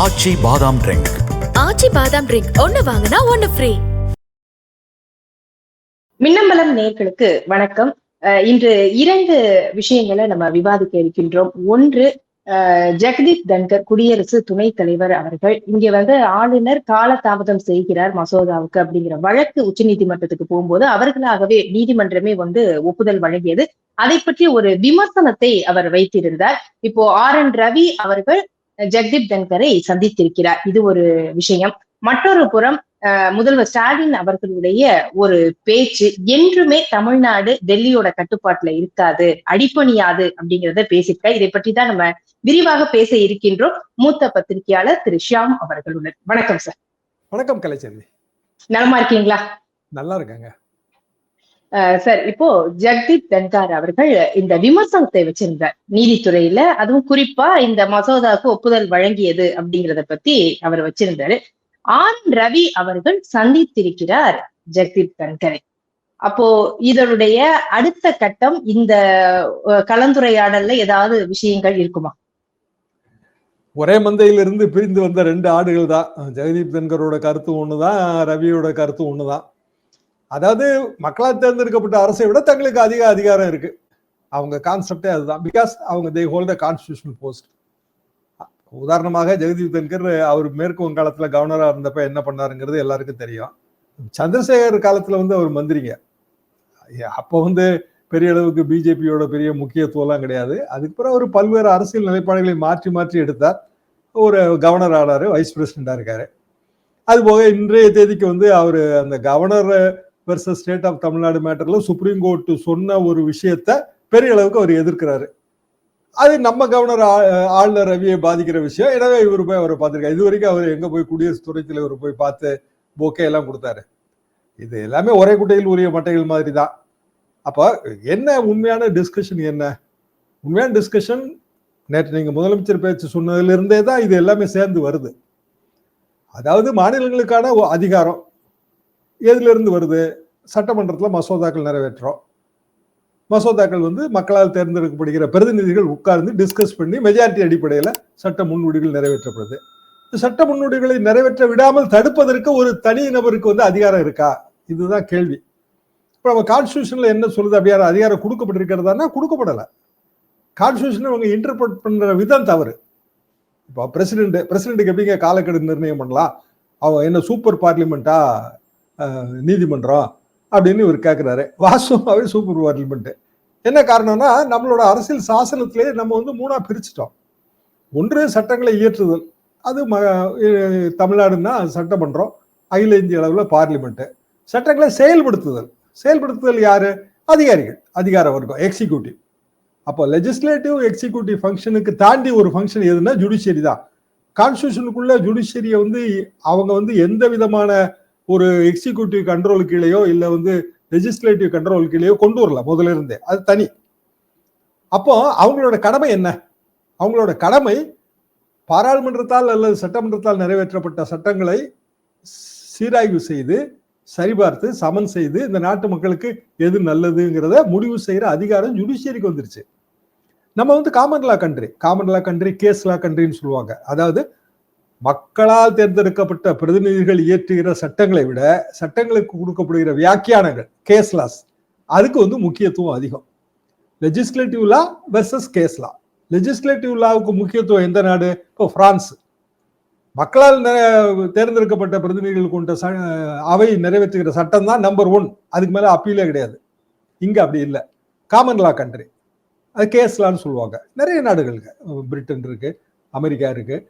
ஆச்சி பாதாம் ட்ரிங்க். ஆச்சி பாதாம் ட்ரிங்க் ஒன்னு வாங்கினா ஒன்னு ஃப்ரீ. மின்னம்பலம் நேர்களுக்கு வணக்கம். இன்று இரண்டு விஷயங்களை நம்ம விவாதிக்க இருக்கின்றோம். ஒன்று ஜெகதீப் தன்கர் குடியரசு துணைத் தலைவர் அவர்கள் இங்க வந்து ஆளுநர் காலதாமதம் செய்கிறார் மசோதாவுக்கு அப்படிங்கிற வழக்கு உச்சநீதிமன்றத்துக்கு போகும்போது அவர்களாகவே நீதிமன்றமே வந்து ஒப்புதல் வழங்கியது. அதை பற்றி ஒரு விமர்சனத்தை அவர் வைத்திருந்தார். இப்போ ஆர் என் ரவி அவர்கள் ஜெகதீப் தன்கரை சந்தித்திருக்கிறார். இது ஒரு விஷயம். மற்றொரு புறம் முதல்வர் ஸ்டாலின் அவர்களுடைய ஒரு பேச்சு என்றுமே தமிழ்நாடு டெல்லியோட கட்டுப்பாட்டுல இருக்காது அடிப்பணியாது அப்படிங்கிறத பேசியிருக்கா இதை பற்றி தான் நம்ம விரிவாக பேச இருக்கின்றோம். மூத்த பத்திரிகையாளர் திரு. ஷியாம் அவர்களுடன். வணக்கம் சார். வணக்கம் கலைச்செல்வி. நலமா இருக்கீங்களா? நல்லா இருக்காங்க. சார் இப்போ ஜெகதீப் தன்கார் அவர்கள் இந்த விமர்சனத்தை வச்சிருந்தார் நீதித்துறையில. அதுவும் குறிப்பா இந்த மசோதாவுக்கு ஒப்புதல் வழங்கியது அப்படிங்கறத பத்தி அவர் வச்சிருந்தாரு. ஆர் ரவி அவர்கள் சந்தித்திருக்கிறார் ஜெகதீப் தன்கரை. அப்போ இதனுடைய அடுத்த கட்டம் இந்த கலந்துரையாடல்ல ஏதாவது விஷயங்கள் இருக்குமா? ஒரே மந்தையிலிருந்து பிரிந்து வந்த ரெண்டு ஆடுகள் தான். ஜெகதீப் தன்கரோட கருத்து ஒண்ணுதான் ரவியோட கருத்து ஒண்ணுதான். அதாவது மக்களால் தேர்ந்தெடுக்கப்பட்ட அரசை விட தங்களுக்கு அதிக அதிகாரம் இருக்கு. அவங்க கான்செப்டே அதுதான். பிகாஸ் அவங்க they hold a constitutional post உதாரணமாக ஜெகதீப் தன்கர் அவர் மேற்கு வங்காளத்தில் கவர்னராக இருந்தப்ப என்ன பண்ணாருங்கிறது எல்லாருக்கும் தெரியும். சந்திரசேகர் காலத்தில் வந்து அவர் மந்திரிங்க. அப்போ வந்து பெரிய அளவுக்கு பிஜேபியோட பெரிய முக்கியத்துவம்லாம் கிடையாது. அதுக்கு பிறகு அவர் பல்வேறு அரசியல் நிலைப்பாடுகளை மாற்றி மாற்றி எடுத்தார். ஒரு கவர்னர் ஆனார் வைஸ் பிரசிடெண்டாக இருக்கார். அது போக இன்றைய தேதிக்கு வந்து அவர் அந்த governor versus state of Tamil Nadu மேட்டர்ல supreme court சொன்ன ஒரு விஷயத்த பெரிய அளவுக்கு அவர் எதிர்க்கிறாரு. அது நம்ம கவர்னர் ஆளுநர் ரவியை பாதிக்கிற விஷயம். எனவே இவர் போய் அவரை பார்த்துருக்காரு. இது வரைக்கும் அவர் எங்க போய் குடியரசு துணைத் தலைவர் போய் பார்த்து போக்கே எல்லாம் கொடுத்தாரு. இது எல்லாமே ஒரே குட்டையில் உரிய மட்டைகள் மாதிரி தான் அப்போ என்ன உண்மையான டிஸ்கஷன் என்ன? உண்மையான டிஸ்கஷன் நேற்று நீங்கள் முதலமைச்சர் பேச்சு சொன்னதுலேருந்தே தான் இது எல்லாமே சேர்ந்து வருது. அதாவது மாநிலங்களுக்கான அதிகாரம். எதிலிருந்து வருது? சட்டமன்றத்தில் மசோதாக்கள் நிறைவேற்றுறோம் மசோதாக்கள் வந்து மக்களால் தேர்ந்தெடுக்கப்படுகிற பிரதிநிதிகள் உட்கார்ந்து டிஸ்கஸ் பண்ணி மெஜாரிட்டி அடிப்படையில் சட்ட முன்னுடிகள் நிறைவேற்றப்படுது. சட்ட முன்னுடிகளை நிறைவேற்ற விடாமல் தடுப்பதற்கு ஒரு தனி நபருக்கு வந்து அதிகாரம் இருக்கா? இதுதான் கேள்வி. இப்போ நம்ம கான்ஸ்டியூஷனில் என்ன சொல்லுது? அப்படியே அதிகாரம் கொடுக்கப்பட்டிருக்கிறதானா கொடுக்கப்படலை. கான்ஸ்டியூஷனை அவங்க இன்டர்பிரட் பண்ணுற விதம் தவறு. இப்போ பிரசிடென்ட் பிரசிடென்ட்டுக்கு எப்படிங்க காலக்கெடு நிர்ணயம் பண்ணலாம்? அவங்க என்ன சூப்பர் பார்லிமெண்ட்டா நீதிமன்றம் அப்படின்னு இவர் கேட்குறாரு வாஸ்தவமாகவே சூப்பர் பார்லிமெண்ட் என்ன காரணம்னா நம்மளோட அரசியல் சாசனத்திலே நம்ம வந்து மூணாக பிரிச்சுட்டோம். ஒன்று சட்டங்களை இயற்றுதல். அது ம தமிழ்நாடுன்னா சட்டமன்றம் அகில இந்திய அளவில் பார்லிமெண்ட்டு சட்டங்களை செயல்படுத்துதல். செயல்படுத்துதல் யார்? அதிகாரிகள். அதிகார வர்க்கம். எக்ஸிக்யூட்டிவ். அப்போ லெஜிஸ்லேட்டிவ் எக்ஸிக்யூட்டிவ் ஃபங்க்ஷனுக்கு தாண்டி ஒரு ஃபங்க்ஷன் எதுனா ஜுடிஷியரி தான். கான்ஸ்டியூஷனுக்குள்ள ஜுடிஷியரியை வந்து அவங்க வந்து எந்த விதமான ஒரு எக்ஸிக்யூட்டிவ் கண்ட்ரோல் கீழேயோ இல்லை வந்து லெஜிஸ்லேட்டிவ் கண்ட்ரோல் கீழேயோ கொண்டு வரல முதல்ல இருந்தே. அது தனி. அப்போ அவங்களோட கடமை என்ன? அவங்களோட கடமை பாராளுமன்றத்தால் அல்லது சட்டமன்றத்தால் நிறைவேற்றப்பட்ட சட்டங்களை சீராய்வு செய்து சரிபார்த்து சமன் செய்து இந்த நாட்டு மக்களுக்கு எது நல்லதுங்கிறத முடிவு செய்கிற அதிகாரம் ஜுடிஷியரிக்கு வந்துருச்சு. நம்ம வந்து common law country common law country case law கண்ட்ரின்னு சொல்லுவாங்க. அதாவது மக்களால் தேர்ந்தெடுக்கப்பட்ட பிரதிநிதிகள் இயற்றுகிற சட்டங்களை விட சட்டங்களுக்கு கொடுக்கப்படுகிற வியாக்கியானங்கள் கேஸ் லாஸ் அதுக்கு வந்து முக்கியத்துவம் அதிகம். Legislative law versus case law legislative லாவுக்கு முக்கியத்துவம் எந்த நாடு? இப்போ பிரான்ஸ் மக்களால் தேர்ந்தெடுக்கப்பட்ட பிரதிநிதிகள் கொண்ட ச- அவை நிறைவேற்றுகிற சட்டம் தான் நம்பர் ஒன் அதுக்கு மேலே அப்பீலே கிடையாது. இங்கே அப்படி இல்லை. காமன் லா கண்ட்ரி அது கேஸ்லான்னு சொல்லுவாங்க. நிறைய நாடுகள் பிரிட்டன் இருக்கு அமெரிக்கா இருக்குது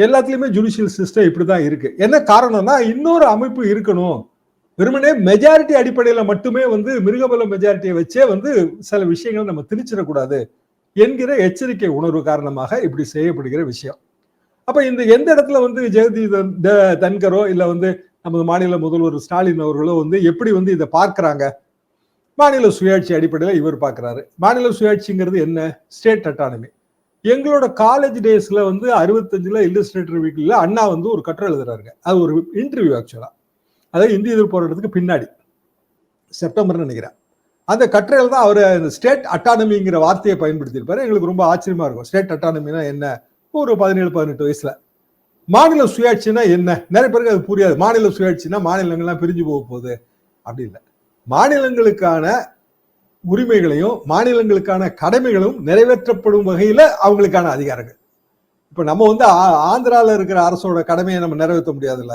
எல்லாத்துலேயுமே ஜுடிஷியல் சிஸ்டம் இப்படி தான் இருக்குது என்ன காரணம்னா இன்னொரு அமைப்பு இருக்கணும். வெறுமனே மெஜாரிட்டி அடிப்படையில் மட்டுமே வந்து மிருகபல மெஜாரிட்டியை வச்சே வந்து சில விஷயங்களை நம்ம திணிச்சிடக்கூடாது என்கிற எச்சரிக்கை உணர்வு காரணமாக இப்படி செய்யப்படுகிற விஷயம். அப்போ இந்த எந்த இடத்துல வந்து ஜெகதி தன்- த- தன்கரோ இல்லை வந்து நமது மாநில முதல்வர் ஸ்டாலின் அவர்களோ வந்து எப்படி வந்து இதை பார்க்குறாங்க? மாநில சுயாட்சி அடிப்படையில் இவர் பார்க்குறாரு. மாநில சுயாட்சிங்கிறது என்ன? State autonomy. எங்களோட காலேஜ் டேஸ்ல வந்து அறுபத்தஞ்சுல இல்லஸ்ட்ரேட்டர் வீக்ல அண்ணா வந்து ஒரு கட்டுரை எழுதுறாருங்க. அது ஒரு இன்டர்வியூ ஆக்சுவலா அதாவது இந்திய எதிர்ப்பு போராட்டத்துக்கு பின்னாடி. செப்டம்பர்னு நினைக்கிறேன். அந்த கட்டுரையில் தான் அவர் இந்த ஸ்டேட் அட்டானமிங்கிற வார்த்தையை பயன்படுத்தியிருப்பாரு. எங்களுக்கு ரொம்ப ஆச்சரியமா இருக்கும். ஸ்டேட் அட்டானமினா என்ன? ஒரு பதினேழு பதினெட்டு வயசுல. மாநில சுயாட்சினா என்ன? நிறைய பேருக்கு அது புரியாது. மாநில சுயாட்சினா மாநிலங்கள்லாம் பிரிஞ்சு போக போகுது. அப்படி இல்லை. மாநிலங்களுக்கான உரிமைகளையும் மாநிலங்களுக்கான கடமைகளும் நிறைவேற்றப்படும் வகையில அவங்களுக்கான அதிகாரங்கள். இப்போ நம்ம வந்து ஆ- இருக்கிற அரசோட கடமையை நம்ம நிறைவேற்ற முடியாதுல்ல.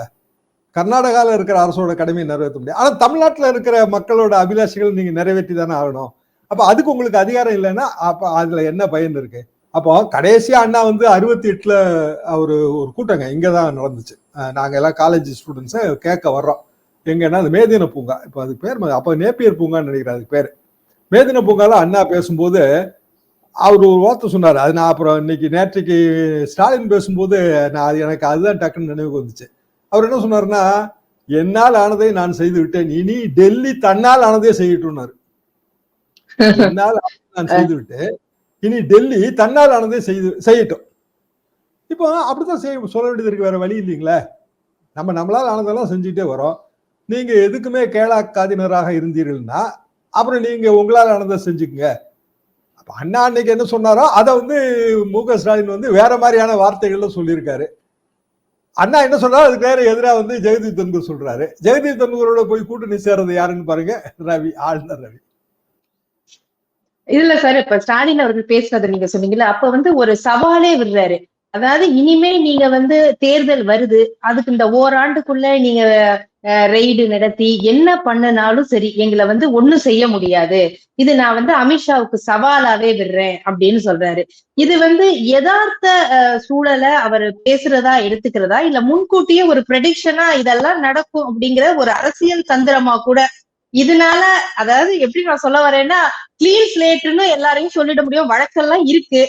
கர்நாடகாவில் இருக்கிற அரசோட கடமையை நிறைவேற்ற முடியாது. ஆனால் தமிழ்நாட்டில் இருக்கிற மக்களோட அபிலாஷைகள் நீங்கள் நிறைவேற்றி தானே ஆகணும். அப்போ அதுக்கு உங்களுக்கு அதிகாரம் இல்லைன்னா அப்போ அதில் என்ன பயன் இருக்கு? அப்போ கடைசியாக அண்ணா வந்து அறுபத்தி எட்டில் ஒரு ஒரு கூட்டங்க. இங்கதான் நடந்துச்சு. நாங்கள் எல்லாம் காலேஜ் ஸ்டூடெண்ட்ஸை கேட்க வர்றோம். எங்கன்னா அது மேதின பூங்கா. இப்போ அது பேர் அப்போ நேப்பியர் பூங்கான்னு நினைக்கிறேன் அதுக்கு பேர். மேதின பூங்கால அண்ணா பேசும்போது அவர் ஒரு வார்த்தை சொன்னார். அது நான் அப்புறம் இன்னைக்கு நேற்றைக்கு ஸ்டாலின் பேசும்போது நான் அது எனக்கு அதுதான் டக்குன்னு நினைவுக்கு வந்துச்சு. அவர் என்ன சொன்னாருன்னா என்னால் ஆனதை நான் செய்து விட்டேன். இனி டெல்லி தன்னால் ஆனதே செய்யட்டும்னாரு. என்னால் ஆனதை நான் செய்து விட்டேன். இனி டெல்லி தன்னால் ஆனதே செய்து செய்யட்டும். இப்போ அப்படித்தான் செய்ய சொல்ல வேண்டியது இருக்கு. வேற வழி இல்லைங்களே. நம்ம நம்மளால் ஆனதெல்லாம் செஞ்சுட்டே வரோம். நீங்க எதுக்குமே கேளாக்காதினராக இருந்தீர்கள்னா அப்புறம் நீங்க உங்களால் ஆனதை செஞ்சுக்குங்க. அப்ப அண்ணா அன்னைக்கு என்ன சொன்னாரோ அதை வந்து மு க ஸ்டாலின் வந்து வேற மாதிரியான வார்த்தைகள்ல சொல்லியிருக்காரு. அண்ணா என்ன சொன்னாரோ அதுக்கு நேரம் எதிராக வந்து ஜெகதீப் தன்கர் சொல்றாரு. ஜெகதீப் தன்கரோட போய் கூட்டணி சேர்றது யாருன்னு பாருங்க ரவி ஆளுநர் ரவி. இதுல சார் இப்ப ஸ்டாலின் அவர்கள் பேசுனது நீங்க சொன்னீங்கல்ல அப்ப வந்து ஒரு சவாலே விடுறாரு. அதாவது இனிமே நீங்க வந்து தேர்தல் வருது அதுக்கு இந்த ஓராண்டுக்குள்ள நீங்க ரெய்டு நடத்தி என்ன பண்ணனாலும் சரி எங்களை வந்து ஒண்ணும் செய்ய முடியாது. இது நான் வந்து அமித்ஷாவுக்கு சவாலாவே விடுறேன் அப்படின்னு சொல்றாரு. இது வந்து யதார்த்த சூழலை அவர் பேசுறதா எடுத்துக்கிறதா இல்ல முன்கூட்டியே ஒரு ப்ரெடிக்ஷனா இதெல்லாம் நடக்கும் அப்படிங்கிற ஒரு அரசியல் தந்திரமா கூட இதனால அதாவது எப்படி நான் சொல்ல வரேன்னா கிளீன் ஸ்லேட்னு எல்லாரையும் சொல்லிட முடியும் வழக்கெல்லாம் இருக்கு.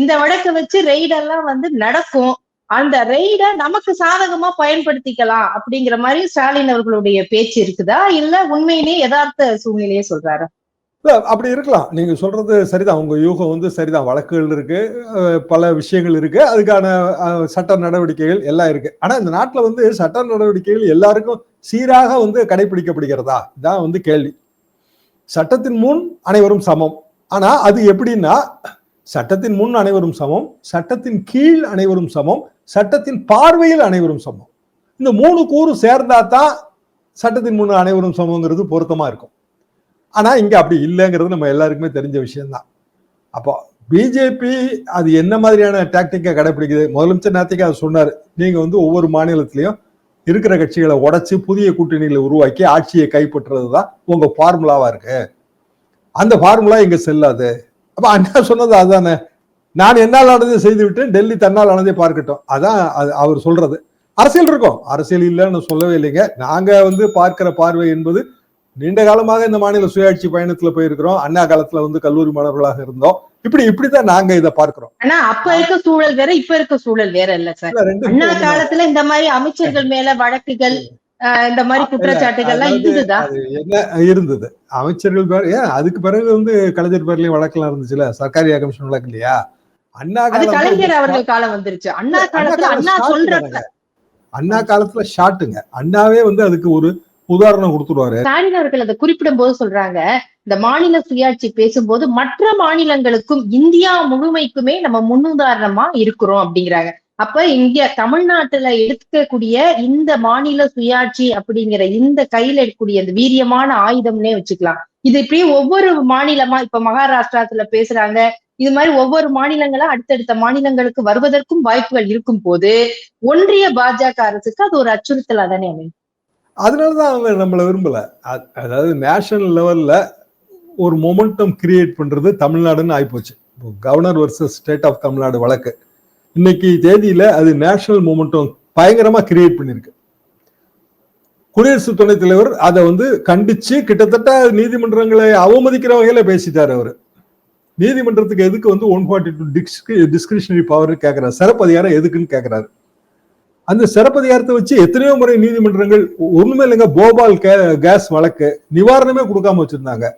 இந்த வழக்கை வச்சு ரெய்டெல்லாம் வந்து நடக்கும். அந்த ரெய்ட நமக்கு சாதகமா பயன்படுத்திக்கலாம் அப்படிங்கிற மாதிரி ஸ்டாலின் அவர்களுடைய பேச்சு இருக்குதா? இல்ல உண்மையிலேயே யதார்த்த சூழ்நிலையே சொல்றாரு? இல்ல, அப்படி இருக்கலாம். நீங்க சொல்றது சரிதான். உங்க யூகம் வந்து சரிதான். வழக்குகள் இருக்கு. பல விஷயங்கள் இருக்கு. அதுக்கான சட்ட நடவடிக்கைகள் எல்லாம் இருக்கு. ஆனா இந்த நாட்டுல வந்து சட்ட நடவடிக்கைகள் எல்லாருக்கும் சீராக வந்து கடைபிடிக்கப்படுகிறதா? இதான் வந்து கேள்வி. சட்டத்தின் முன் அனைவரும் சமம். ஆனா அது எப்படின்னா சட்டத்தின் முன் அனைவரும் சமம் சட்டத்தின் கீழ் அனைவரும் சமம் சட்டத்தின் பார்வையில் அனைவரும் சமம். இந்த மூணு கூறு சேர்ந்தா தான் சட்டத்தின் முன் அனைவரும் சமங்கிறது பொருத்தமாக இருக்கும். ஆனால் இங்கே அப்படி இல்லைங்கிறது நம்ம எல்லாருக்குமே தெரிஞ்ச விஷயம்தான். அப்போ பிஜேபி அது என்ன மாதிரியான டாக்டிக்கை கடைபிடிக்குது முதலமைச்சர் நேரத்துக்கு அதை சொன்னார். நீங்கள் வந்து ஒவ்வொரு மாநிலத்திலையும் இருக்கிற கட்சிகளை உடச்சி புதிய கூட்டணிகளை உருவாக்கி ஆட்சியை கைப்பற்றுறது தான் உங்கள் ஃபார்முலாவாக இருக்கு. அந்த ஃபார்முலா இங்கே செல்லாது. அப்ப அண்ணா சொன்னது அதானே? நான் என்னால் ஆனதை செய்து விட்டேன் டெல்லி தன்னால் ஆனதை பார்க்கட்டும். அதான் அது அவர் சொல்றது. அரசியல் இருக்கும். அரசியல் இல்லைன்னு சொல்லவே இல்லைங்க. நாங்க வந்து பார்க்கிற பார்வை என்பது நீண்ட காலமாக இந்த மாநில சுயாட்சி பயணத்துல போயிருக்கிறோம். அண்ணா காலத்துல வந்து கல்லூரி மாணவர்களாக இருந்தோம். இப்படி இப்படித்தான் நாங்க இதை பார்க்கிறோம். ஆனா அப்ப இருக்க சூழல் வேற இப்ப இருக்க சூழல் வேற இல்ல சார். அண்ணா காலத்துல இந்த மாதிரி அமைச்சர்கள் மேல வழக்குகள் இந்த மாதிரி குற்றச்சாட்டுகள்லாம் இருந்ததா? அது என்ன இருந்தது. அமைச்சர்கள் பேர் ஏன் அதுக்கு பிறகு வந்து கலைஞர் பேர்லயும் வழக்கெல்லாம் இருந்துச்சுல? சர்க்காரியா கமிஷன் வழக்கு இல்லையா? அண்ணா கலைஞர் அவர்கள் காலம் வந்துருச்சு. அண்ணா காலத்துல அண்ணா short சொல்ற தானங்க. அண்ணா காலத்துல ஷாட்டுங்க அண்ணாவே வந்து அதுக்கு ஒரு உதாரணம் கொடுத்துருவாரு ஸ்டாலின் அவர்கள் அதை குறிப்பிடும் போது சொல்றாங்க இந்த மாநில சுயாட்சி பேசும்போது மற்ற மாநிலங்களுக்கும் இந்தியா முழுமைக்குமே நம்ம முன்னுதாரணமா இருக்கிறோம் அப்படிங்கிறாங்க. அப்ப இங்க தமிழ்நாட்டுல எடுக்கக்கூடிய இந்த மாநில சுயாட்சி அப்படிங்கிற இந்த கையில எடுக்கக்கூடிய இந்த வீரியமான ஆயுதம்னே வச்சுக்கலாம். இது இப்படி ஒவ்வொரு மாநிலமா இப்ப மகாராஷ்டிராத்துல பேசுறாங்க. இது மாதிரி ஒவ்வொரு மாநிலங்களும் அடுத்தடுத்த மாநிலங்களுக்கு வருவதற்கும் வாய்ப்புகள் இருக்கும் போது ஒன்றிய பாஜக அரசுக்கு அது ஒரு அச்சுறுத்தலா தானே அமையும். அதனாலதான் அவங்க நம்மள விரும்பல. அதாவது நேஷனல் லெவல்ல ஒரு மொமெண்டம் கிரியேட் பண்றது தமிழ்நாடுன்னு ஆயிப்போச்சு. Governor versus state of Tamil Nadu வழக்கு. இன்னைக்கு தேதியில அது நேஷனல் மூமெண்டம் பயங்கரமா கிரியேட் பண்ணிருக்கு. குடியரசு துணைத் தலைவர் அதை வந்து கண்டிச்சு கிட்டத்தட்ட நீதிமன்றங்களை அவமதிக்கிற வகையில பேசிட்டாரு அவரு. நீதிமன்றத்துக்கு எதுக்கு வந்து one forty two discretionary power கேட்கிறாரு சிறப்பு அதிகாரம் எதுக்குன்னு கேட்கிறாரு அந்த சிறப்பதிகாரத்தை வச்சு எத்தனையோ முறை நீதிமன்றங்கள் ஒண்ணுமே இல்லைங்க போபால் கே- கேஸ் வழக்கு நிவாரணமே கொடுக்காம வச்சிருந்தாங்க.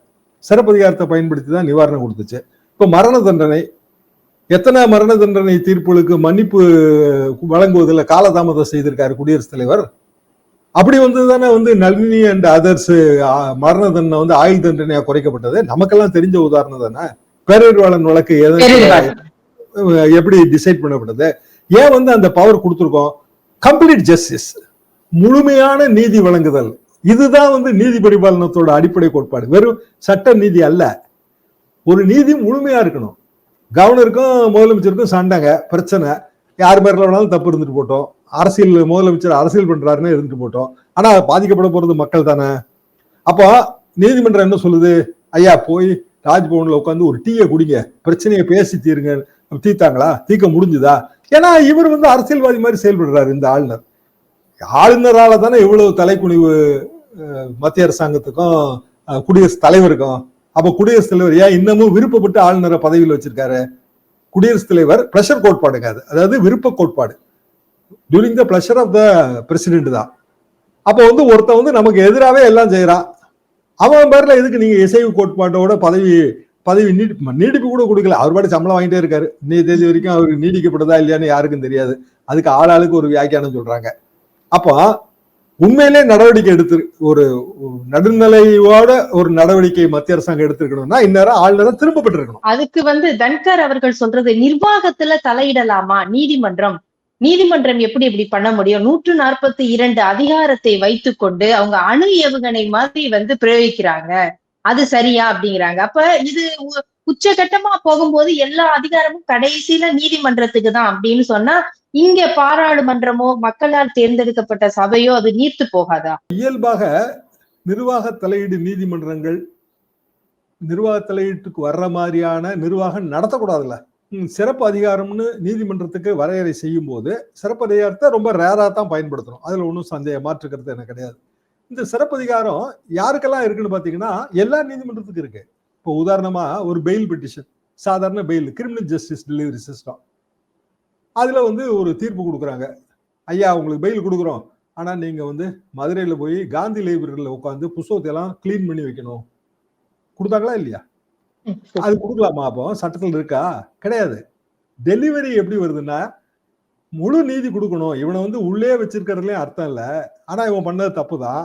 சிறப்பதிகாரத்தை பயன்படுத்தி தான் நிவாரணம் கொடுத்துச்சு. இப்போ மரண தண்டனை எத்தனை மரண தண்டனை தீர்ப்புகளுக்கு மன்னிப்பு வழங்குவதில் காலதாமதம் செய்திருக்காரு குடியரசுத் தலைவர்? அப்படி வந்து தானே வந்து நளினி அண்ட் அதர்ஸ் மரண தண்டனை வந்து ஆயுள் தண்டனையா குறைக்கப்பட்டது? நமக்கெல்லாம் தெரிஞ்ச உதாரணம் தானே? பேரறிவாளன் வழக்கு எப்படி டிசைட் பண்ணப்பட்டது? ஏன் வந்து அந்த பவர் கொடுத்துருக்கோம்? கம்ப்ளீட் ஜஸ்டிஸ் முழுமையான நீதி வழங்குதல். இதுதான் வந்து நீதி பரிபாலனத்தோட அடிப்படை கோட்பாடு. வெறும் சட்ட நீதி அல்ல. ஒரு நீதி முழுமையா இருக்கணும். கவர்னருக்கும் முதலமைச்சருக்கும் சண்டைங்க பிரச்சனை. யார் பேர்ல வேணாலும் தப்பு இருந்துட்டு போட்டோம். அரசியல் முதலமைச்சர் அரசியல் பண்றாருன்னு இருந்துட்டு போட்டோம். ஆனால் பாதிக்கப்பட போறது மக்கள் தானே? அப்போ நீதிமன்றம் என்ன சொல்லுது? ஐயா போய் ராஜ்பவனில் உட்காந்து ஒரு டீயை குடிங்க. பிரச்சனையை பேசி தீருங்க. தீர்த்தாங்களா? தீர்க்க முடிஞ்சுதா? ஏன்னா இவர் வந்து அரசியல்வாதி மாதிரி செயல்படுறாரு இந்த ஆளுநர். ஆளுநரால தானே இவ்வளவு தலைக்குனிவு மத்திய அரசாங்கத்துக்கும் குடியரசுத் தலைவருக்கும் அப்ப குடியரசுத் தலைவர் ஏன் இன்னமும் விருப்பப்பட்டு ஆளுநரை பதவியில் வச்சிருக்காரு? குடியரசுத் தலைவர் பிரஷர் கோட்பாடுங்க அது. அதாவது விருப்ப கோட்பாடு. During the pleasure of the president தான். அப்போ வந்து ஒருத்தன் வந்து நமக்கு எதிராகவே எல்லாம் செய்யறான் அவன் பேர்ல எதுக்கு நீங்க இசைவு கோட்பாட்டோட பதவி பதவி நீடி நீடிப்பு கூட கொடுக்கல. அவர் பாட்டு சம்பளம் வாங்கிட்டே இருக்காரு. நீ தேதி வரைக்கும் அவருக்கு நீடிக்கப்படுதா இல்லையான்னு யாருக்கும் தெரியாது. அதுக்கு ஆளாளுக்கு ஒரு வியாக்கியானம் சொல்றாங்க. அப்போ உண்மையிலே நடவடிக்கை எடுத்து ஒரு நடுநிலையோட ஒரு நடவடிக்கை மத்திய அரசாங்கம் எடுத்திருக்கணும்னா இந்நேரம் ஆளுநரை திரும்பப்பட்டிருக்கணும். அதுக்கு வந்து தன்கர் அவர்கள் சொல்றது நிர்வாகத்துல தலையிடலாமா? நீதிமன்றம். நீதிமன்றம் எப்படி இப்படி பண்ண முடியும்? நூற்று நாற்பத்தி இரண்டு அதிகாரத்தை வைத்துக்கொண்டு அவங்க அணு ஏவுகணை மாதிரி வந்து பிரயோகிக்கிறாங்க. அது சரியா அப்படிங்கிறாங்க. அப்ப இது உ- உச்சகட்டமா போகும்போது எல்லா அதிகாரமும் கடைசியில நீதிமன்றத்துக்கு தான் அப்படின்னு சொன்னா இங்க பாராளுமன்றமோ மக்களால் தேர்ந்தெடுக்கப்பட்ட சபையோ அது நீர்த்து போகாதா? இயல்பாக நிர்வாக தலையீடு நீதிமன்றங்கள் நிர்வாக தலையீட்டுக்கு வர்ற மாதிரியான நிர்வாகம் நடத்தக்கூடாதுல்ல. சிறப்பு அதிகாரம்னு நீதிமன்றத்துக்கு வரையறை செய்யும் போது சிறப்பு அதிகாரத்தை ரொம்ப ரேரா தான் பயன்படுத்தணும். அதுல ஒன்றும் சந்தேகம் மாற்றுக்கிறது எனக்கு கிடையாது. இந்த சிறப்பு அதிகாரம் யாருக்கெல்லாம் இருக்குன்னு பார்த்தீங்கன்னா எல்லா நீதிமன்றத்துக்கும் இருக்கு. இப்போ உதாரணமா ஒரு பெயில் பெட்டிஷன் சாதாரண bail criminal justice delivery system அதுல வந்து ஒரு தீர்ப்பு கொடுக்குறாங்க. ஐயா உங்களுக்கு பெயில் கொடுக்குறோம். ஆனா நீங்க வந்து மதுரையில போய் காந்தி லைப்ரரியில உட்காந்து புஸ்தகத்தை எல்லாம் க்ளீன் பண்ணி வைக்கணும். கொடுத்தாங்களா இல்லையா? அது கொடுக்கலாமா அப்போ? சட்டத்தில் இருக்கா? கிடையாது. டெலிவரி எப்படி வருதுன்னா முழு நீதி கொடுக்கணும். இவனை வந்து உள்ளே வச்சிருக்கிறதுலயும் அர்த்தம் இல்லை. ஆனா இவன் பண்ணது தப்பு தான்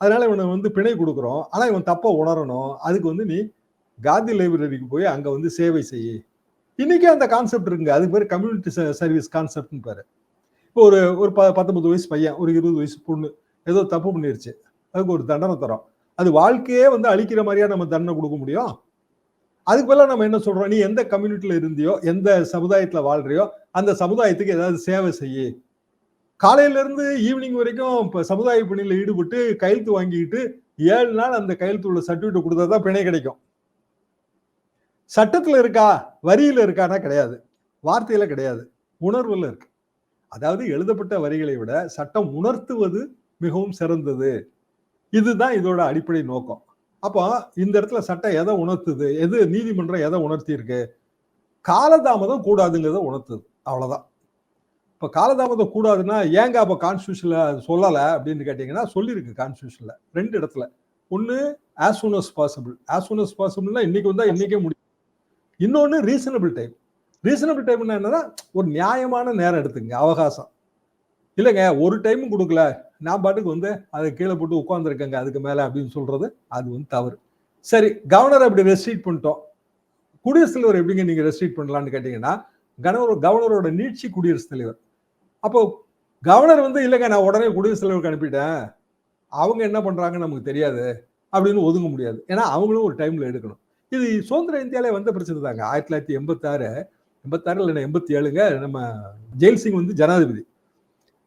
அதனால இவனை வந்து பிணை கொடுக்குறோம். ஆனா இவன் தப்ப உணரணும். அதுக்கு வந்து நீ காந்தி லைப்ரரிக்கு போய் அங்க வந்து சேவை செய்யு இன்னைக்கே அந்த கான்செப்ட் இருக்குங்க. அதுக்கு பேர் கம்யூனிட்டி சர்வீஸ் கான்செப்ட்னு பேர். இப்போ ஒரு ஒரு ப பத்தொன்பது வயசு பையன் ஒரு இருபது வயசு பொண்ணு ஏதோ தப்பு பண்ணிருச்சு. அதுக்கு ஒரு தண்டனை தரோம் அது வாழ்க்கையே வந்து அழிக்கிற மாதிரியா நம்ம தண்டனை கொடுக்க முடியும்? அதுக்கு பதிலாக நம்ம என்ன சொல்றோம்? நீ எந்த கம்யூனிட்டியில இருந்தியோ எந்த சமுதாயத்துல வாழ்றியோ அந்த சமுதாயத்துக்கு ஏதாவது சேவை செய்யு. காலையிலேருந்து ஈவினிங் வரைக்கும் இப்போ சமுதாய பணியில் ஈடுபட்டு கையெழுத்து வாங்கிட்டு ஏழு நாள் அந்த கையெழுத்து உள்ள சர்டிஃபிகேட் கொடுத்தா தான் பிணை கிடைக்கும். சட்டத்துல இருக்கா? வரியில இருக்கானா கிடையாது. வார்த்தையில கிடையாது. உணர்வுல இருக்கு. அதாவது எழுதப்பட்ட வரிகளை விட சட்டம் உணர்த்துவது மிகவும் சிறந்தது. இதுதான் இதோட அடிப்படை நோக்கம். அப்போ இந்த இடத்துல சட்டம் எதை உணர்த்துது? எது நீதிமன்றம் எதை உணர்த்தியிருக்கு? காலதாமதம் கூடாதுங்கிறத உணர்த்துது. அவ்வளோதான் இப்போ காலதாமதம் கூடாதுன்னா ஏங்க அப்போ கான்ஸ்டியூஷனில் சொல்லலை அப்படின்னு கேட்டிங்கன்னா சொல்லியிருக்கு கான்ஸ்டியூஷனில் ரெண்டு இடத்துல. ஒன்னு as soon as possible as soon as பாசிபிள்னா இன்னைக்கு வந்தால் இன்னைக்கே முடியும் இன்னொன்று ரீசனபிள் டைம் ரீசனபிள் டைம்னா என்னன்னா ஒரு நியாயமான நேரம் எடுத்துங்க அவகாசம். இல்லைங்க ஒரு டைமும் கொடுக்கல. நான் பாட்டுக்கு வந்து அதை கீழே போட்டு உட்காந்துருக்கேங்க அதுக்கு மேலே அப்படின்னு சொல்றது அது வந்து தவறு. சரி கவர்னர் அப்படி ரெஸ்ட்ரீட் பண்ணிட்டோம். குடியரசுத் தலைவர் எப்படிங்க நீங்கள் ரெஸ்ட்ரீட் பண்ணலான்னு கேட்டிங்கன்னா கவர்னர் கவர்னரோட நீட்சி குடியரசுத் தலைவர். அப்போ கவர்னர் வந்து இல்லைங்க நான் உடனே குடியரசுத் தலைவருக்கு அனுப்பிட்டேன். அவங்க என்ன பண்ணுறாங்கன்னு நமக்கு தெரியாது அப்படின்னு ஒதுங்க முடியாது. ஏன்னா அவங்களும் ஒரு டைமில் எடுக்கணும். இது சுதந்திர இந்தியாவிலே வந்த பிரச்சனை தாங்க ஆயிரத்தி தொள்ளாயிரத்தி எண்பத்தாறு எண்பத்தாறு இல்லை எண்பத்தி ஏழுங்க நம்ம ஜெயில் சிங் வந்து ஜனாதிபதி.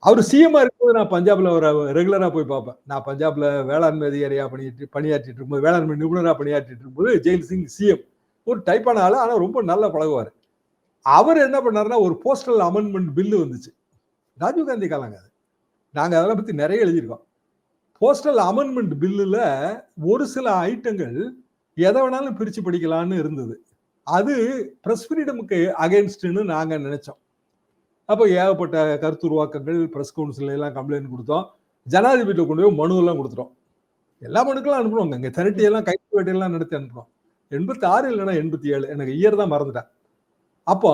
அவர் சிஎம்மா இருக்கும்போது நான் பஞ்சாப்ல ஒரு ரெகுலராக போய் பார்ப்பேன். நான் பஞ்சாப்ல வேளாண்மை அதிகாரியா பணியாற்றி பணியாற்றிட்டு இருக்கும்போது வேளாண்மை நிபுணரா பணியாற்றிட்டு இருக்கும்போது ஜெயில் சிங் சிஎம் ஒரு டைப்பான ஆளு ஆனா ரொம்ப நல்லா பழகுவார். அவர் என்ன பண்ணாருன்னா ஒரு போஸ்டல் அமெண்ட்மெண்ட் பில்லு வந்துச்சு. ராஜீவ்காந்தி காலங்க அது. நாங்க அதெல்லாம் பத்தி நிறைய எழுதியிருக்கோம். போஸ்டல் அமெண்ட்மெண்ட் பில்லுல ஒரு சில ஐட்டங்கள் எதை வேணாலும் பிரித்து படிக்கலான்னு இருந்தது. அது ப்ரெஸ் ஃப்ரீடமுக்கு அகைன்ஸ்ட்னு நாங்கள் நினைச்சோம். அப்போ ஏகப்பட்ட கருத்துருவாக்கங்கள் ப்ரெஸ் கவுன்சில் எல்லாம் கம்ப்ளைண்ட் கொடுத்தோம். ஜனாதிபதியில் கொண்டு போய் மனுவெல்லாம் கொடுத்துரும் கொடுத்துட்டோம். எல்லா மனுக்கெல்லாம் அனுப்புறோம் இங்கே திரட்டியெல்லாம் கைது வேட்டையெல்லாம் நடத்தி அனுப்புறோம் எண்பத்தி ஆறு இல்லைன்னா எண்பத்தி ஏழு எனக்கு இயர் தான் மறந்துட்டேன். அப்போ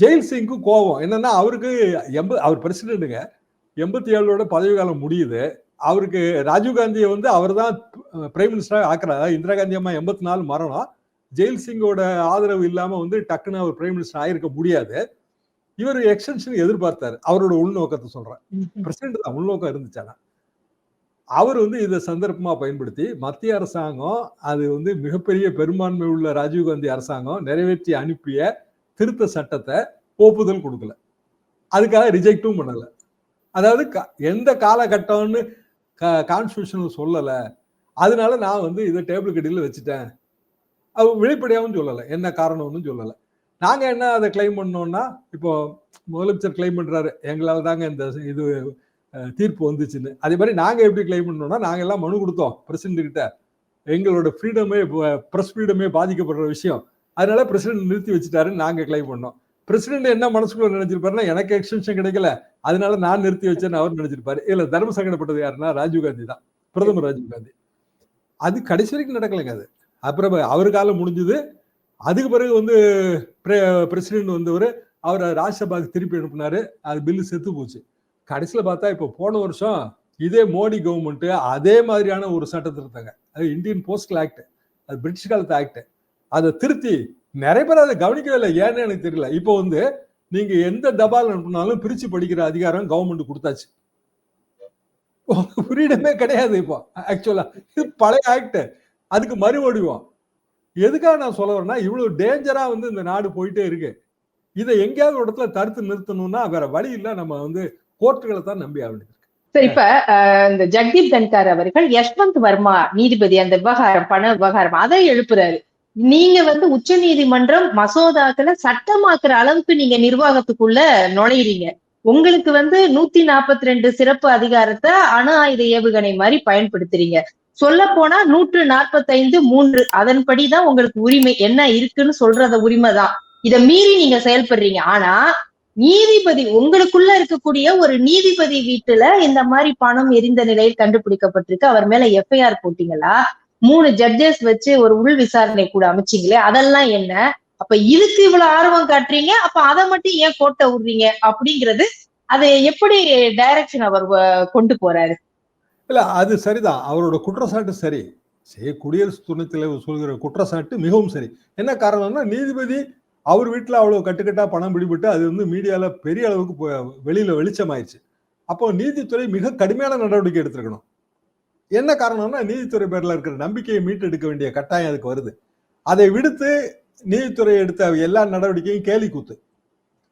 ஜெயில் சிங்க்கு கோபம். என்னன்னா அவருக்கு எண்பது அவர் பிரசிடென்ட்டுங்க எண்பத்தி ஏழோட பதவி காலம் முடியுது. அவருக்கு ராஜீவ்காந்தியை வந்து அவர் தான் பிரைம் மினிஸ்டராக ஆக்குறாரு. இந்திரா காந்தி அம்மா எண்பத்தி நாலு மரணம். ஜெயில் சிங்கோட ஆதரவு இல்லாம வந்து டக்குன்னு அவர் பிரைம் மினிஸ்டர் ஆயிருக்க முடியாது. இவர் எக்ஸ்டென்ஷன் எதிர்பார்த்தாரு. அவரோட உள்நோக்கத்தை சொல்றேன். பிரசிடண்ட் தான். உள்நோக்கம் இருந்துச்சானா? அவர் வந்து இதை சந்தர்ப்பமா பயன்படுத்தி மத்திய அரசாங்கம் அது வந்து மிகப்பெரிய பெரும்பான்மை உள்ள ராஜீவ்காந்தி அரசாங்கம் நிறைவேற்றி அனுப்பிய திருத்த சட்டத்தை ஒப்புதல் கொடுக்கல. அதுக்காக ரிஜெக்டும் பண்ணல. அதாவது எந்த காலகட்டம்னு கான்ஸ்டியூஷனில் சொல்லலை. அதனால நான் வந்து இதை டேபிள் கடியில் வச்சுட்டேன். அது வெளிப்படையாகவும் சொல்லலை. என்ன காரணம்னு சொல்லலை. நாங்கள் என்ன அதை கிளைம் பண்ணோம்னா இப்போ முதலமைச்சர் கிளைம் பண்ணுறாரு எங்களால் தாங்க இந்த இது தீர்ப்பு வந்துச்சுன்னு. அதே மாதிரி நாங்கள் எப்படி கிளைம் பண்ணோம்னா நாங்கள் எல்லாம் மனு கொடுத்தோம் பிரசிடண்ட் கிட்ட. எங்களோட ஃப்ரீடமே ப்ரெஸ் ஃப்ரீடமே பாதிக்கப்படுற விஷயம். அதனால பிரசிடென்ட் நிறுத்தி வச்சுட்டாருன்னு நாங்கள் கிளைம் பண்ணோம். பிரசிடென்ட் என்ன மனசுக்குள்ள நினைச்சிருப்பாருன்னா எனக்கு எக்ஸ்டென்ஷன் கிடைக்கல. அதனால நான் நிறுத்தி வச்சேன்னு அவர் நினைச்சிருப்பாரு. இல்ல தர்ம சங்கடப்பட்டது யாருன்னா ராஜீவ் காந்தி தான். பிரதமர் ராஜீவ் காந்தி. அது கடைசி வரைக்கும் நடக்கலைங்க அது. அப்புறம் அவர் காலம் முடிஞ்சது. அதுக்கு பிறகு வந்து பிரசிடென்ட் வந்தவர் அவரை ராஜ்யசபாக்கு திருப்பி அனுப்புனாரு. அது பில்லு செத்து போச்சு. கடைசியில பார்த்தா இப்போ போன வருஷம் இதே மோடி கவர்மெண்ட் அதே மாதிரியான ஒரு சட்டத்தை இருந்தாங்க அது இந்தியன் போஸ்டல் ஆக்ட் அது பிரிட்டிஷ் காலத்து ஆக்ட் அதை திருத்தி நிறைய பேர் அதை கவனிக்கவே இல்லை ஏன்னு எனக்கு தெரியல. இப்போ வந்து நீங்க எந்த தபால் அனுப்புனாலும் பிரிச்சு படிக்கிற அதிகாரம் கவர்மெண்ட் கொடுத்தாச்சு. ஃப்ரீடமே கிடையாது இப்போ ஆக்சுவலா இது பழைய ஆக்ட் அதுக்கு மறுவடிவம் எதுக்காக நான் சொல்ல வரேன்னா இவ்வளவு டேஞ்சரா வந்து இந்த நாடு போயிட்டே இருக்கு. இதை எங்கேயாவது ஒரு இடத்துல தடுத்து நிறுத்தணும்னா வேற வழி இல்ல. நம்ம வந்து கோர்ட்டுகளை தான் நம்பி ஆக வேண்டியது சரி இப்ப இந்த ஜெகதீப் தன்கார் அவர்கள் யஷ்வந்த் வர்மா நீதிபதி அந்த விவகாரம் பண விவகாரம் அதை எழுப்புறாரு. நீங்க வந்து உச்ச நீதிமன்றம் மசோதாக்களை சட்டமாக்குற அளவுக்கு நீங்க நிர்வாகத்துக்குள்ள நுழையிறீங்க. உங்களுக்கு வந்து நூத்தி நாற்பத்தி ரெண்டு சிறப்பு அதிகாரத்தை அணு ஆயுத ஏவுகணை மாதிரி பயன்படுத்துறீங்க. சொல்ல போனா நூற்று நாற்பத்தைந்து மூன்று. அதன்படிதான் உங்களுக்கு உரிமை என்ன இருக்குன்னு சொல்றத உரிமைதான். இதை மீறி நீங்க செயல்படுறீங்க. ஆனா நீதிபதி உங்களுக்குள்ள இருக்கக்கூடிய ஒரு நீதிபதி வீட்டுல இந்த மாதிரி பணம் எரிந்த நிலையில் கண்டுபிடிக்கப்பட்டிருக்கு. அவர் மேல எஃப்ஐஆர் போட்டீங்களா? மூணு ஜட்ஜஸ் வச்சு ஒரு உள் விசாரணை கூட அமைச்சீங்களே அதெல்லாம் என்ன? அப்ப இதுக்கு இவ்வளவு ஆர்வம் காட்டுறீங்க அப்ப அதை மட்டும் ஏன் கோட்டை விடுறீங்க? அப்படிங்கிறது அதை எப்படி டைரக்ஷன் அவர் கொண்டு போறாரு? இல்ல அது சரிதான். அவரோட குற்றச்சாட்டு சரி. சரி குடியரசு துணைத் தலைவர் சொல்கிற குற்றச்சாட்டு மிகவும் சரி. என்ன காரணம்னா நீதிபதி அவர் வீட்டுல அவ்வளவு கட்டுக்கட்டா பணம் பிடிபட்டு அது வந்து மீடியால பெரிய அளவுக்கு போ- வெளியில வெளிச்சமாயிருச்சு. அப்போ நீதித்துறை மிக கடுமையான நடவடிக்கை எடுத்திருக்கணும். என்ன காரணம்னா நீதித்துறை பேரில் இருக்கிற நம்பிக்கையை மீட்டெடுக்க வேண்டிய கட்டாயம் அதுக்கு வருது. அதை விடுத்து நீதித்துறை எடுத்த எல்லா நடவடிக்கையும் கேலி கூத்து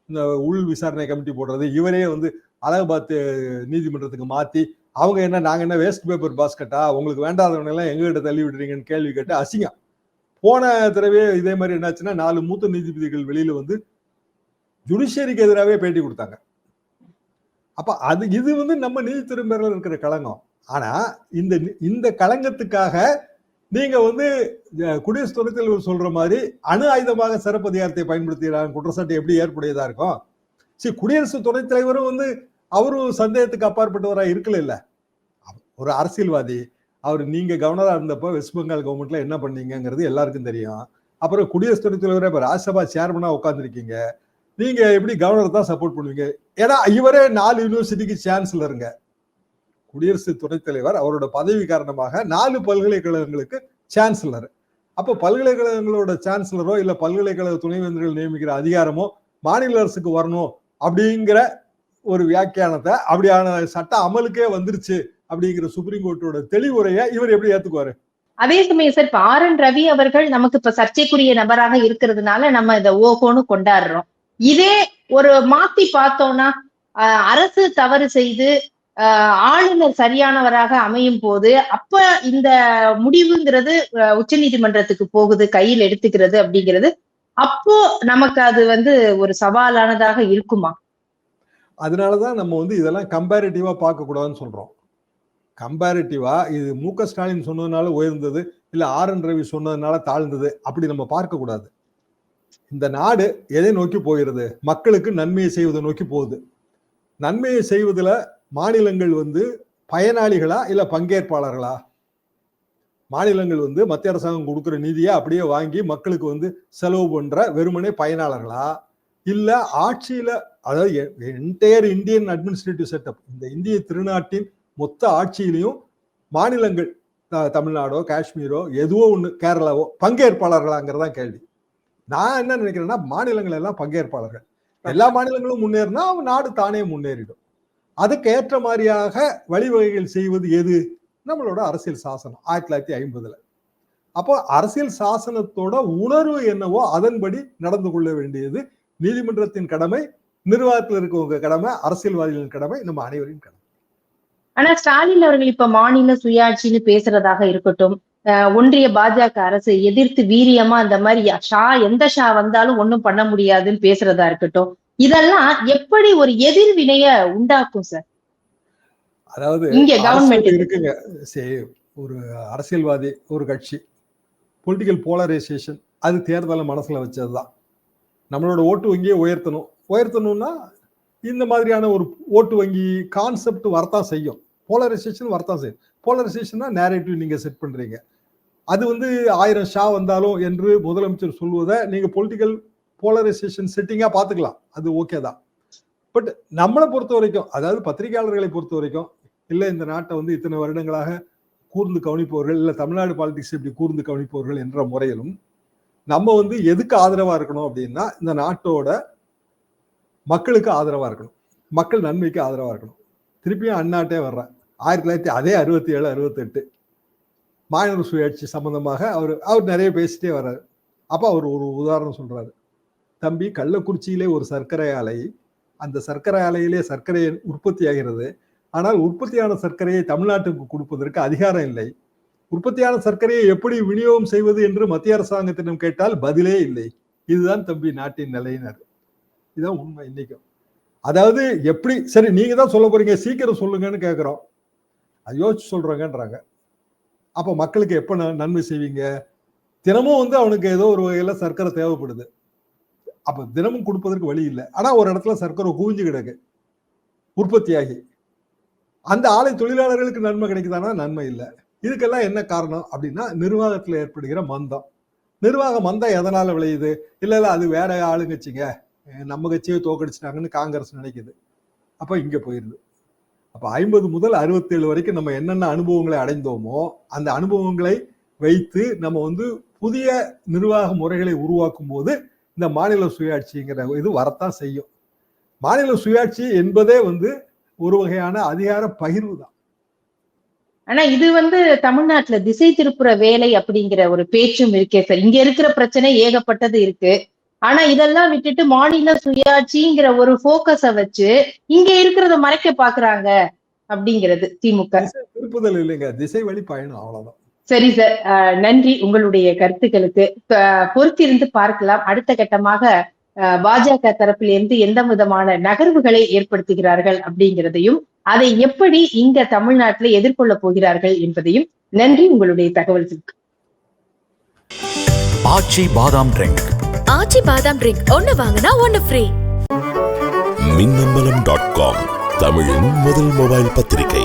இந்த உள் விசாரணை கமிட்டி போடுறது இவரே வந்து அலகாபாத் நீதிமன்றத்துக்கு மாற்றி அவங்க என்ன நாங்கள் என்ன வேஸ்ட் பேப்பர் பாஸ்கெட்டா உங்களுக்கு வேண்டாதவனெல்லாம் எங்ககிட்ட தள்ளி விடுறீங்கன்னு கேள்வி கேட்டு அசிங்கம். போன தடவை இதே மாதிரி என்னாச்சுன்னா நாலு மூத்த நீதிபதிகள் வெளியில் வந்து ஜுடிஷியரிக்கு எதிராகவே பேட்டி கொடுத்தாங்க. அப்போ அது இது வந்து நம்ம நீதித்துறை மேல இருக்கிற களங்கம். ஆனா இந்த இந்த களங்கத்துக்காக நீங்க வந்து குடியரசு துணைத் தலைவர் சொல்ற மாதிரி அணு ஆயுதமாக சிறப்பு அதிகாரத்தை பயன்படுத்துகிறாங்க குற்றச்சாட்டு எப்படி ஏற்புடையதா இருக்கும்? சரி குடியரசு துணைத் தலைவரும் வந்து அவரும் சந்தேகத்துக்கு அப்பாற்பட்டவராக இருக்கல இல்ல ஒரு அரசியல்வாதி அவர் நீங்க கவர்னரா இருந்தப்போ வெஸ்ட் பெங்கால் கவர்மெண்ட்ல என்ன பண்ணீங்கங்கிறது எல்லாருக்கும் தெரியும். அப்புறம் குடியரசு துணைத் தலைவரே இப்போ ராஜ்யசபா சேர்மனா உட்காந்துருக்கீங்க நீங்க எப்படி கவர்னர் தான் சப்போர்ட் பண்ணுவீங்க? ஏன்னா இவரே நாலு யூனிவர்சிட்டிக்கு சான்சலருங்க குடியரசு துணைத் தலைவர் அவரோட பதவி காரணமாக நாலு பல்கலைக்கழகங்களுக்கு சான்சலர் அப்போ பல்கலைக்கழகங்களோட சான்சலரோ இல்ல பல்கலைக்கழக துணைவேந்தர்கள் நியமிக்கிற அதிகாரமோ மாநில அரசுக்கு வரணும் அப்படிங்கிற ஒரு வியாக்கியானத்தை அப்படியான சட்ட அமலுக்கே வந்துருச்சு அப்படிங்கிற சுப்ரீம் கோர்ட்டோட தெளிவுரையை இவர் எப்படி ஏத்துக்குவாரு? அதே சமயம் சார் இப்ப ஆர் என் ரவி அவர்கள் நமக்கு இப்ப சர்ச்சைக்குரிய நபராக இருக்கிறதுனால நம்ம இதை ஓகோன்னு கொண்டாடுறோம். இதே ஒரு மாத்தி பார்த்தோம்னா அரசு தவறு செய்து ஆளுநர் சரியானவராக அமையும் போது அப்ப இந்த முடிவுங்கிறது உச்ச உச்சநீதிமன்றத்துக்கு போகுது கையில் எடுத்துக்கிறது அப்படிங்கிறது அப்போ நமக்கு அது வந்து ஒரு சவாலானதாக இருக்குமா? அதனாலதான் நம்ம வந்து இதெல்லாம் கம்பேரிட்டிவா பார்க்க கூடாதுன்னு சொல்றோம். கம்பேரிட்டிவா இது மு க. ஸ்டாலின் சொன்னதுனால உயர்ந்தது இல்ல ஆர். என். ரவி சொன்னதுனால தாழ்ந்தது அப்படி நம்ம பார்க்க கூடாது இந்த நாடு எதை நோக்கி போகிறது? மக்களுக்கு நன்மையை செய்வதை நோக்கி போகுது. நன்மையை செய்வதுல மாநிலங்கள் வந்து பயனாளிகளா இல்லை பங்கேற்பாளர்களா? மாநிலங்கள் வந்து மத்திய அரசாங்கம் கொடுக்குற நிதியை அப்படியே வாங்கி மக்களுக்கு வந்து செலவு பண்ணுற வெறுமனே பயனாளர்களா? இல்லை ஆட்சியில் அதாவது என்டையர் இந்தியன் அட்மினிஸ்ட்ரேட்டிவ் செட்டப் இந்த இந்திய திருநாட்டின் மொத்த ஆட்சியிலையும் மாநிலங்கள் தமிழ்நாடோ காஷ்மீரோ எதுவோ ஒன்று கேரளாவோ பங்கேற்பாளர்களாங்கிறதான் கேள்வி. நான் என்ன நினைக்கிறேன்னா மாநிலங்கள் எல்லாம் பங்கேற்பாளர்கள். எல்லா மாநிலங்களும் முன்னேறினா அவன் நாடு தானே முன்னேறிடும். அதுக்கு ஏற்ற மாதிரியாக வழிவகைகள் செய்வது எது? நம்மளோட அரசியல் சாசனம் ஆயிரத்தி தொள்ளாயிரத்தி ஐம்பதுல. அப்போ அரசியல் சாசனத்தோட உணர்வு என்னவோ அதன்படி நடந்து கொள்ள வேண்டியது நீதிமன்றத்தின் கடமை நிர்வாகத்தில் இருக்கவங்க கடமை அரசியல்வாதிகளின் கடமை நம்ம அனைவரின் கடமை. ஆனா ஸ்டாலின் அவர்கள் இப்ப மாநில சுயாட்சின்னு பேசுறதாக இருக்கட்டும் அஹ் ஒன்றிய பாஜக அரசு எதிர்த்து வீரியமா அந்த மாதிரி ஷா எந்த ஷா வந்தாலும் ஒண்ணும் பண்ண முடியாதுன்னு பேசுறதா இருக்கட்டும் இதெல்லாம் எப்படி ஒரு எதிர்வினைய உண்டாக்கும் சார் அதாவது இங்க கவர்மெண்ட் இருக்குங்க. ஒரு அரசியல்வாதி ஒரு கட்சி பொலிட்டிக்கல் போலரைசேஷன் அது தேர்தலை மனசுல வச்சதுதான். நம்மளோட ஓட்டு வங்கியை உயர்த்தணும். உயர்த்தணும்னா இந்த மாதிரியான ஒரு ஓட்டு வங்கி கான்செப்ட் வரத்தான் செய்யும். போலரைசேஷன் வரத்தான் செய்யும். போலரைசேஷன்னா நேரேட்டிவ் நீங்க செட் பண்றீங்க. அது வந்து ஆயிரம் ஷா வந்தாலும் என்று முதலமைச்சர் சொல்வதை நீங்க பொலிட்டிக்கல் போலரைசேஷன் செட்டிங்காக பார்த்துக்கலாம். அது ஓகே தான். பட் நம்மளை பொறுத்த வரைக்கும் அதாவது பத்திரிகையாளர்களை பொறுத்த வரைக்கும் இல்லை இந்த நாட்டை வந்து இத்தனை வருடங்களாக கூர்ந்து கவனிப்பவர்கள் இல்லை தமிழ்நாடு பாலிடிக்ஸ் இப்படி கூர்ந்து கவனிப்பவர்கள் என்ற முறையிலும் நம்ம வந்து எதுக்கு ஆதரவாக இருக்கணும் அப்படின்னா இந்த நாட்டோட மக்களுக்கு ஆதரவாக இருக்கணும். மக்கள் நன்மைக்கு ஆதரவாக இருக்கணும். திருப்பியும் அந்நாட்டே வர்றேன். ஆயிரத்தி தொள்ளாயிரத்தி அதே அறுபத்தி ஏழு அறுபத்தெட்டு. மாநில சுயாட்சி சம்பந்தமாக அவர் அவர் நிறைய பேசிட்டே வர்றாரு. அப்போ அவர் ஒரு உதாரணம் சொல்கிறாரு தம்பி கள்ளக்குறிச்சியிலே ஒரு சர்க்கரை ஆலை. அந்த சர்க்கரை ஆலையிலே சர்க்கரை உற்பத்தி ஆகிறது. ஆனால் உற்பத்தியான சர்க்கரையை தமிழ்நாட்டுக்கு கொடுப்பதற்கு அதிகாரம் இல்லை. உற்பத்தியான சர்க்கரையை எப்படி விநியோகம் செய்வது என்று மத்திய அரசாங்கத்திடம் கேட்டால் பதிலே இல்லை. இதுதான் தம்பி நாட்டின் நிலையினர். இதுதான் உண்மை இன்னைக்கும் அதாவது எப்படி சரி நீங்க தான் சொல்ல போறீங்க சீக்கிரம் சொல்லுங்கன்னு கேட்குறோம் அது யோசிச்சு சொல்றாங்கன்றாங்க. அப்போ மக்களுக்கு எப்போ நன்மை செய்வீங்க? தினமும் வந்து அவனுக்கு ஏதோ ஒரு வகையில் சர்க்கரை தேவைப்படுது. அப்ப தினமும் கொடுப்பதற்கு வழி இல்லை. ஆனா ஒரு இடத்துல சர்க்கரை குவிஞ்சு கிடக்கு. உற்பத்தியாகி. அந்த ஆலை தொழிலாளர்களுக்கு நன்மை கிடைக்குதானா? நன்மை இல்லை. இதுக்கெல்லாம் என்ன காரணம் அப்படின்னா நிர்வாகத்துல ஏற்படுகிற மந்தம். நிர்வாக மந்தம் எதனால விளையுது? இல்ல இல்ல அது வேற ஆளுங்கச்சிங்க நம்ம கட்சியை தோக்கடிச்சிட்டாங்கன்னு காங்கிரஸ் நினைக்குது. அப்ப இங்க போயிருது. அப்ப ஐம்பது முதல் அறுபத்தேழு வரைக்கும் நம்ம என்னென்ன அனுபவங்களை அடைந்தோமோ அந்த அனுபவங்களை வைத்து நம்ம வந்து புதிய நிர்வாக முறைகளை உருவாக்கும் போது இந்த மாநில சுயாட்சிங்கிற இது வரத்தான் செய்யும். மாநில சுயாட்சி என்பதே வந்து ஒரு வகையான அதிகார பகிர்வு தான். ஆனா இது வந்து தமிழ்நாட்டுல திசை திருப்புற வேலை அப்படிங்கிற ஒரு பேச்சும் இருக்கே சார். இங்க இருக்கிற பிரச்சனை ஏகப்பட்டது இருக்கு. ஆனா இதெல்லாம் விட்டுட்டு மாநில சுயாட்சிங்கிற ஒரு போக்கஸ வச்சு இங்க இருக்கிறத மறைக்க பாக்குறாங்க அப்படிங்கிறது திமுக. திருப்புதல் இல்லைங்க. திசை வழி பயணம் அவ்வளவுதான். சரி சார் நன்றி உங்களுடைய கருத்துக்களுக்கு. பொறுத்திருந்து பார்க்கலாம். அடுத்த கட்டமாக அஹ் பாஜக தரப்பிலிருந்து எந்த விதமான நகர்வுகளை ஏற்படுத்துகிறார்கள் அப்படிங்கிறதையும் அதை எப்படி இங்க தமிழ்நாட்டில் எதிர்கொள்ள போகிறார்கள் என்பதையும் நன்றி உங்களுடைய தகவல்களுக்கு ஆச்சி பாதாம் ட்ரிங்க். ஆச்சி பாதாம் ட்ரிங்க். ஒன்னு வாங்கினா ஒன்னு ஃப்ரீ. மின்னம்பலம் டாட் காம் தமிழின் முதல் மொபைல் பத்திரிகை.